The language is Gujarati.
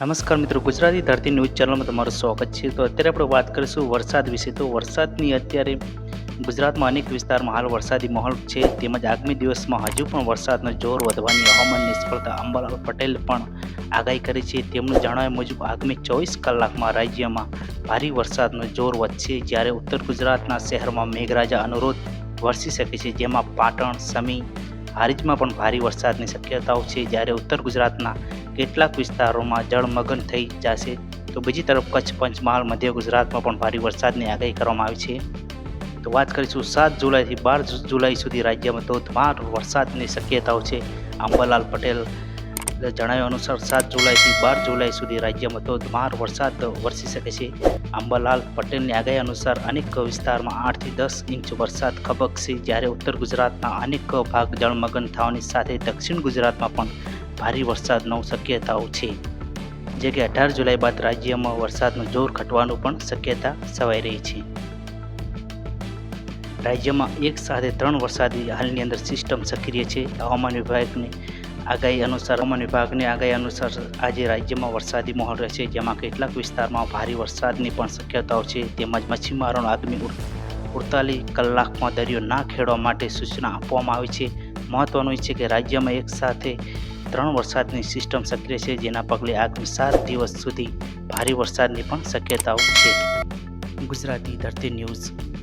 નમસ્કાર મિત્રો, ગુજરાતી ધરતી ન્યૂઝ ચેનલમાં તમારું સ્વાગત છે. તો અત્યારે આપણે વાત કરીશું વરસાદ વિશે. તો વરસાદની અત્યારે ગુજરાતમાં અનેક વિસ્તારમાં હાલ વરસાદી માહોલ છે. તેમજ આગામી દિવસમાં હજુ પણ વરસાદનો જોર વધવાની હવામાન નિષ્ફળતા અંબાલાલ પટેલ પણ આગાહી કરી છે. તેમનું જણાવ્યા મુજબ, આગામી ચોવીસ કલાકમાં રાજ્યમાં ભારે વરસાદનો જોર વધશે. જ્યારે ઉત્તર ગુજરાતના શહેરમાં મેઘરાજા અનુરોધ વરસી શકે છે. જેમાં પાટણ, સમી, હારીજમાં પણ ભારે વરસાદની શક્યતાઓ છે. જ્યારે ઉત્તર ગુજરાતના કેટલાક વિસ્તારોમાં જળમગ્ન થઈ જશે. તો બીજી તરફ કચ્છ, પંચમહાલ, મધ્ય ગુજરાતમાં પણ ભારે વરસાદની આગાહી કરવામાં આવી છે. તો વાત કરીશું સાત જુલાઈથી બાર જુલાઈ સુધી રાજ્યમાં ધોધમાર વરસાદની શક્યતાઓ છે. અંબાલાલ પટેલ જણાવ્યા અનુસાર સાત જુલાઈથી બાર જુલાઈ સુધી રાજ્યમાં ધોધમાર વરસાદ વરસી શકે છે. અંબાલાલ પટેલની આગાહી અનુસાર અનેક વિસ્તારમાં આઠથી દસ ઇંચ વરસાદ ખબકશે જ્યારે ઉત્તર ગુજરાતના અનેક ભાગ જળમગ્ન થવાની સાથે દક્ષિણ ગુજરાતમાં પણ ભારે વરસાદનો શક્યતાઓ છે. જે કે અઢાર જુલાઈ બાદ રાજ્યમાં વરસાદનું જોર ઘટવાનું પણ શક્યતા સવાઈ રહી છે. રાજ્યમાં એક સાથે ત્રણ વરસાદી હાલની અંદર સિસ્ટમ સક્રિય છે. હવામાન વિભાગની આગાહી અનુસાર હવામાન વિભાગની આગાહી અનુસાર આજે રાજ્યમાં વરસાદી માહોલ રહેશે, જેમાં કેટલાક વિસ્તારમાં ભારે વરસાદની પણ શક્યતાઓ છે. તેમજ મચ્છીમારોનો આગામી અડતાલીસ કલાકમાં દરિયો ના ખેડવા માટે સૂચના આપવામાં આવી છે. મહત્વનું છે કે રાજ્યમાં એક સાથે ત્રણ વરસાદની સિસ્ટમ સક્રિય છે, જેના પગલે આગામી સાત દિવસ સુધી ભારે વરસાદની પણ શક્યતાઓ છે. ગુજરાતી ધરતી ન્યૂઝ.